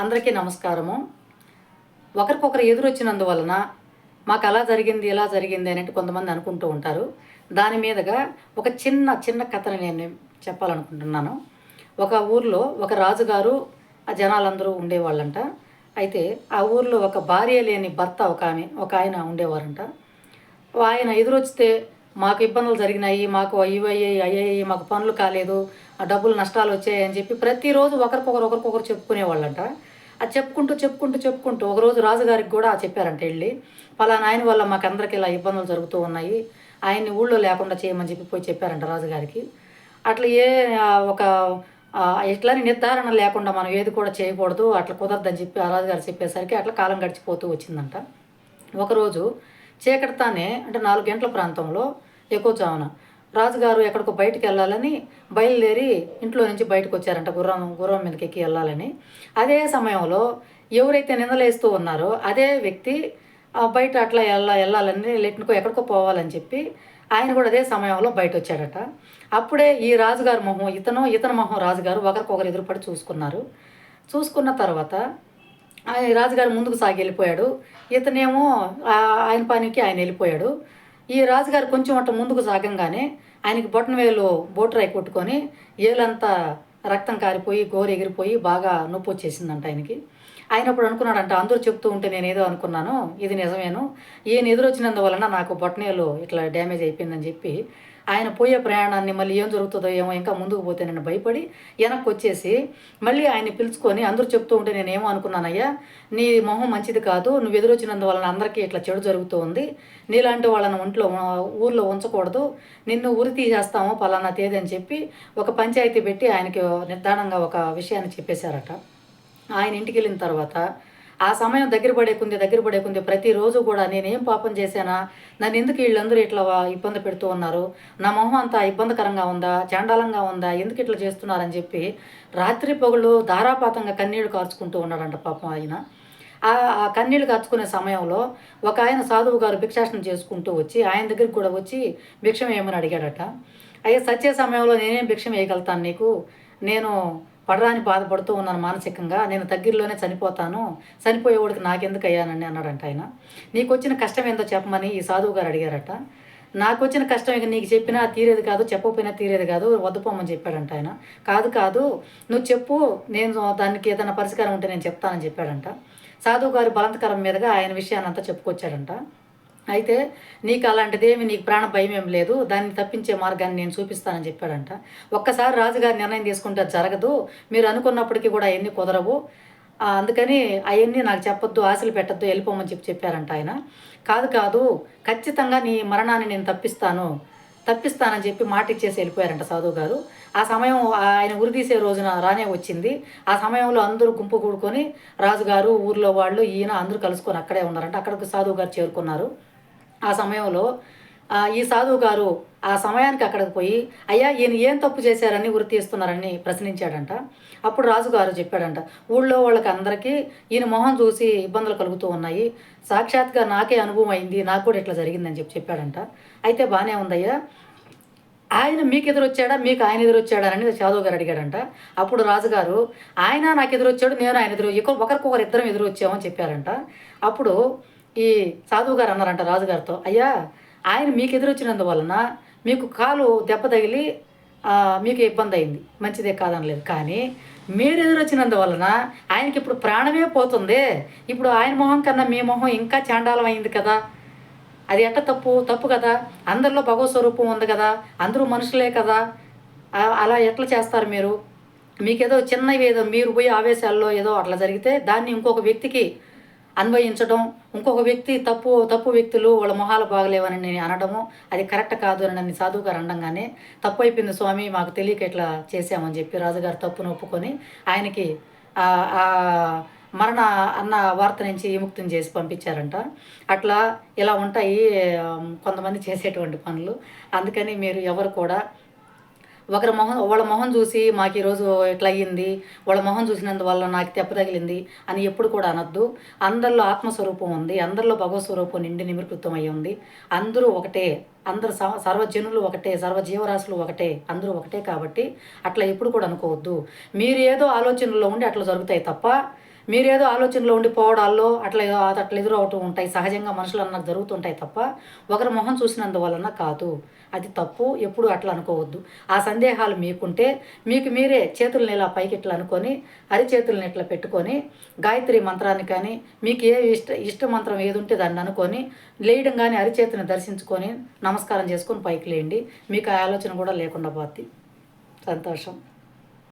అందరికీ నమస్కారము. ఒకరికొకరు ఎదురొచ్చినందువలన మాకు అలా జరిగింది ఇలా జరిగింది అనేట్టు కొంతమంది అనుకుంటూ ఉంటారు. దాని మీదుగా ఒక చిన్న చిన్న కథని నేను చెప్పాలనుకుంటున్నాను. ఒక ఊర్లో ఒక రాజుగారు ఆ జనాలందరూ ఉండేవాళ్ళంట. అయితే ఆ ఊర్లో ఒక భార్య లేని భర్త ఒక ఆమె ఒక ఆయన ఉండేవారంట. ఆయన ఎదురొచ్చితే మాకు ఇబ్బందులు జరిగినాయి మాకు అయ్యి అయ్యాయి అయ్యాయి మాకు పనులు కాలేదు ఆ డబ్బులు నష్టాలు వచ్చాయి అని చెప్పి ప్రతిరోజు ఒకరికొకరు ఒకరికొకరు చెప్పుకునేవాళ్ళంట. అది చెప్పుకుంటూ చెప్పుకుంటూ చెప్పుకుంటూ ఒకరోజు రాజుగారికి కూడా చెప్పారంట వెళ్ళి పలానా ఆయన వల్ల మాకు అందరికి ఇలా ఇబ్బందులు జరుగుతూ ఉన్నాయి ఆయన్ని ఊళ్ళో లేకుండా చేయమని చెప్పి పోయి చెప్పారంట రాజుగారికి. అట్లా ఏ ఒక ఆ, ఎట్లని నిర్ధారణ లేకుండా మనం ఏది కూడా చేయకూడదు అట్లా కుదరదని చెప్పి ఆ రాజుగారు చెప్పేసరికి అట్లా కాలం గడిచిపోతూ వచ్చిందంట. ఒకరోజు చీకటితానే అంటే నాలుగు గంటల ప్రాంతంలో ఎక్కువ రాజుగారు ఎక్కడికో బయటికి వెళ్ళాలని బయలుదేరి ఇంట్లో నుంచి బయటకు వచ్చారంట గుర్రం గుర్రం మీదకి ఎక్కి వెళ్ళాలని. అదే సమయంలో ఎవరైతే నిందలేస్తూ ఉన్నారో అదే వ్యక్తి ఆ, బయట అట్లా వెళ్ళ వెళ్ళాలని లెట్నుకో ఎక్కడికో పోవాలని చెప్పి ఆయన కూడా అదే సమయంలో బయట వచ్చాడట అప్పుడే ఈ రాజుగారి మొహం ఇతను ఇతను మొహం రాజుగారు ఒకరికొకరు ఎదురుపడి చూసుకున్నారు. చూసుకున్న తర్వాత ఆయన రాజుగారు ముందుకు సాగి వెళ్ళిపోయాడు. ఇతనేమో ఆయన పనికి ఆయన వెళ్ళిపోయాడు. ఈ రాజుగారు కొంచెం అట్ట ముందుకు సాగంగానే ఆయనకి బొట్టనవేలు వేలు కొట్టుకొని ఏలంతా రక్తం కారిపోయి గోరు ఎగిరిపోయి బాగా నొప్పి వచ్చేసిందంట ఆయనకి. ఆయన అప్పుడు అనుకున్నాడంట అందరూ చెప్తూ ఉంటే నేను ఏదో అనుకున్నాను ఇది నిజమేను. ఈయన ఎదురొచ్చినందువలన నాకు బొట్టనేలు ఇట్లా డ్యామేజ్ అయిపోయిందని చెప్పి ఆయన పోయే ప్రయాణాన్ని మళ్ళీ ఏం జరుగుతుందో ఏమో ఇంకా ముందుకు పోతే నేను భయపడి వెనక్కి వచ్చేసి మళ్ళీ ఆయన్ని పిలుచుకొని అందరూ చెప్తూ ఉంటే నేను ఏమో అనుకున్నానయ్యా నీ మొహం మంచిది కాదు నువ్వు ఎదురొచ్చినందువలన అందరికీ ఇట్లా చెడు జరుగుతూ ఉంది. నీలాంటి వాళ్ళని ఒంట్లో ఊర్లో ఉంచకూడదు. నిన్ను ఉరి తీసేస్తాము పలానా తేదీ అని చెప్పి ఒక పంచాయతీ పెట్టి ఆయనకి నిర్ధారణంగా ఒక విషయాన్ని చెప్పేశారట. ఆయన ఇంటికి వెళ్ళిన తర్వాత ఆ సమయం దగ్గర పడే కొంది దగ్గర పడే కొంది ప్రతిరోజు కూడా నేనేం పాపం చేశానా? నన్ను ఎందుకు వీళ్ళందరూ ఇట్లా ఇబ్బంది పెడుతూ ఉన్నారు? నా మొహం అంతా ఇబ్బందికరంగా ఉందా? చాండాలంగా ఉందా? ఎందుకు ఇట్లా చేస్తున్నారని చెప్పి రాత్రి పొగలు ధారాపాతంగా కన్నీళ్ళు కార్చుకుంటూ ఉన్నాడంట పాపం ఆయన. ఆ ఆ కన్నీళ్ళు కార్చుకునే సమయంలో ఒక ఆయన సాధువు గారు భిక్షాసనం చేసుకుంటూ వచ్చి ఆయన దగ్గరికి కూడా వచ్చి భిక్షం ఏమని అడిగాడట. అయ్యే సచ్చే సమయంలో నేనేం భిక్షం వేయగలుగుతాను నీకు? నేను పడరాని బాధపడుతూ ఉన్నాను మానసికంగా. నేను దగ్గరలోనే చనిపోతాను. చనిపోయేవాడికి నాకెందుకు అయ్యానని అన్నాడంట ఆయన. నీకు వచ్చిన కష్టం ఏందో చెప్పమని ఈ సాధువు గారు అడిగారట. నాకు వచ్చిన కష్టం ఇక నీకు చెప్పినా తీరేది కాదు చెప్పకపోయినా తీరేది కాదు వద్దుపోమని చెప్పాడంట ఆయన. కాదు కాదు నువ్వు చెప్పు నేను దానికి ఏదైనా పరిష్కారం ఉంటే నేను చెప్తానని చెప్పాడంట. సాధువు గారి బలంతకరం మీదుగా ఆయన విషయాన్ని అంతా చెప్పుకొచ్చాడంట. అయితే నీకు అలాంటిదేమి నీకు ప్రాణ భయం ఏం లేదు. దాన్ని తప్పించే మార్గాన్ని నేను చూపిస్తానని చెప్పాడంట. ఒక్కసారి రాజుగారు నిర్ణయం తీసుకుంటే అది జరగదు. మీరు అనుకున్నప్పటికీ కూడా అవన్నీ కుదరవు. అందుకని అవన్నీ నాకు చెప్పొద్దు ఆశలు పెట్టద్దు వెళ్ళిపోమని చెప్పి చెప్పారంట ఆయన. కాదు కాదు ఖచ్చితంగా నీ మరణాన్ని నేను తప్పిస్తాను. తప్పిస్తానని చెప్పి మాట ఇచ్చేసి వెళ్ళిపోయారంట సాధువు గారు. ఆ సమయం ఆయన ఉరితీసే రోజున రానే వచ్చింది. ఆ సమయంలో అందరూ గుంపు కూడుకొని రాజుగారు ఊర్లో వాళ్ళు ఈయన అందరూ కలుసుకొని అక్కడే ఉన్నారంట. అక్కడికి సాధువు గారు చేరుకున్నారు. ఆ సమయంలో ఈ సాధువు గారు ఆ సమయానికి అక్కడికి పోయి అయ్యా ఈయన ఏం తప్పు చేశారని ఉరి తీస్తున్నారని ప్రశ్నించాడంట. అప్పుడు రాజుగారు చెప్పాడంట ఊళ్ళో వాళ్ళకి అందరికీ ఈయన మొహం చూసి ఇబ్బందులు కలుగుతూ ఉన్నాయి. సాక్షాత్గా నాకే అనుభవం అయింది నాకు కూడా ఇట్లా జరిగిందని చెప్పి చెప్పాడంట. అయితే బాగానే ఉందయ్యా. ఆయన మీకు ఎదురొచ్చాడా? మీకు ఆయన ఎదురొచ్చాడా? అని సాధువు గారు అడిగాడంట. అప్పుడు రాజుగారు ఆయన నాకు ఎదురొచ్చాడు నేను ఆయన ఎదురు ఒకరికొకరు ఇద్దరం ఎదురొచ్చామని చెప్పారంట. అప్పుడు ఈ సాధువు గారు అన్నారంట రాజుగారితో అయ్యా ఆయన మీకు ఎదురొచ్చినందువలన మీకు కాలు దెబ్బ తగిలి మీకు ఇబ్బంది అయింది. మంచిదే కాదనలేదు. కానీ మీరు ఎదురొచ్చినందువలన ఆయనకి ఇప్పుడు ప్రాణమే పోతుంది. ఇప్పుడు ఆయన మొహం కన్నా మీ మొహం ఇంకా చాండాలం అయింది కదా. అది ఎట్ట తప్పు? తప్పు కదా. అందరిలో భగవత్ స్వరూపం ఉంది కదా. అందరూ మనుషులే కదా. అలా ఎట్లా చేస్తారు మీరు? మీకేదో చిన్నవి ఏదో మీరు పోయి ఆవేశాల్లో ఏదో అట్లా జరిగితే దాన్ని ఇంకొక వ్యక్తికి అన్వయించడం ఇంకొక వ్యక్తి తప్పు తప్పు వ్యక్తులు వాళ్ళ మొహాలు బాగలేవని నేను అనడము అది కరెక్ట్ కాదు అని నన్ను సాధువు గారు అనడంగానే తప్పు అయిపోయింది స్వామి మాకు తెలియక ఇట్లా చేశామని చెప్పి రాజుగారు తప్పును ఒప్పుకొని ఆయనకి మరణ అన్న వార్త నుంచి విముక్తిని చేసి పంపించారంట. అట్లా ఇలా ఉంటాయి కొంతమంది చేసేటువంటి పనులు. అందుకని మీరు ఎవరు కూడా ఒకరి మొహం వాళ్ళ మొహం చూసి మాకు ఈరోజు ఇట్లా అయ్యింది వాళ్ళ మొహం చూసినందువల్ల నాకు తెప్ప తగిలింది అని ఎప్పుడు కూడా అనొద్దు. అందరిలో ఆత్మస్వరూపం ఉంది అందరిలో భగవత్ స్వరూపం నిండి నిమృకృతం అయి ఉంది. అందరూ ఒకటే అందరు సర్వజనులు ఒకటే సర్వజీవరాశులు ఒకటే అందరూ ఒకటే కాబట్టి అట్లా ఎప్పుడు కూడా అనుకోవద్దు. మీరు ఏదో ఆలోచనలో ఉండి అట్లా జరుగుతాయి తప్ప మీరేదో ఆలోచనలో ఉండిపోవడాల్లో అట్లా అట్లా ఎదురవుతూ ఉంటాయి. సహజంగా మనుషులు అన్న జరుగుతుంటాయి తప్ప ఒకరి మొహం చూసినందువలన కాదు. అది తప్పు. ఎప్పుడు అట్లా అనుకోవద్దు. ఆ సందేహాలు మీకుంటే మీకు మీరే చేతుల్ని ఇలా పైకి ఇట్లా అనుకొని అరిచేతుల్ని ఇట్లా పెట్టుకొని గాయత్రి మంత్రాన్ని కానీ మీకు ఏ ఇష్ట ఇష్ట మంత్రం ఏది ఉంటే దాన్ని అనుకొని లేయడం కానీ అరిచేతిని దర్శించుకొని నమస్కారం చేసుకొని పైకి లేండి మీకు ఆ ఆలోచన కూడా లేకుండా పోద్ది. సంతోషం.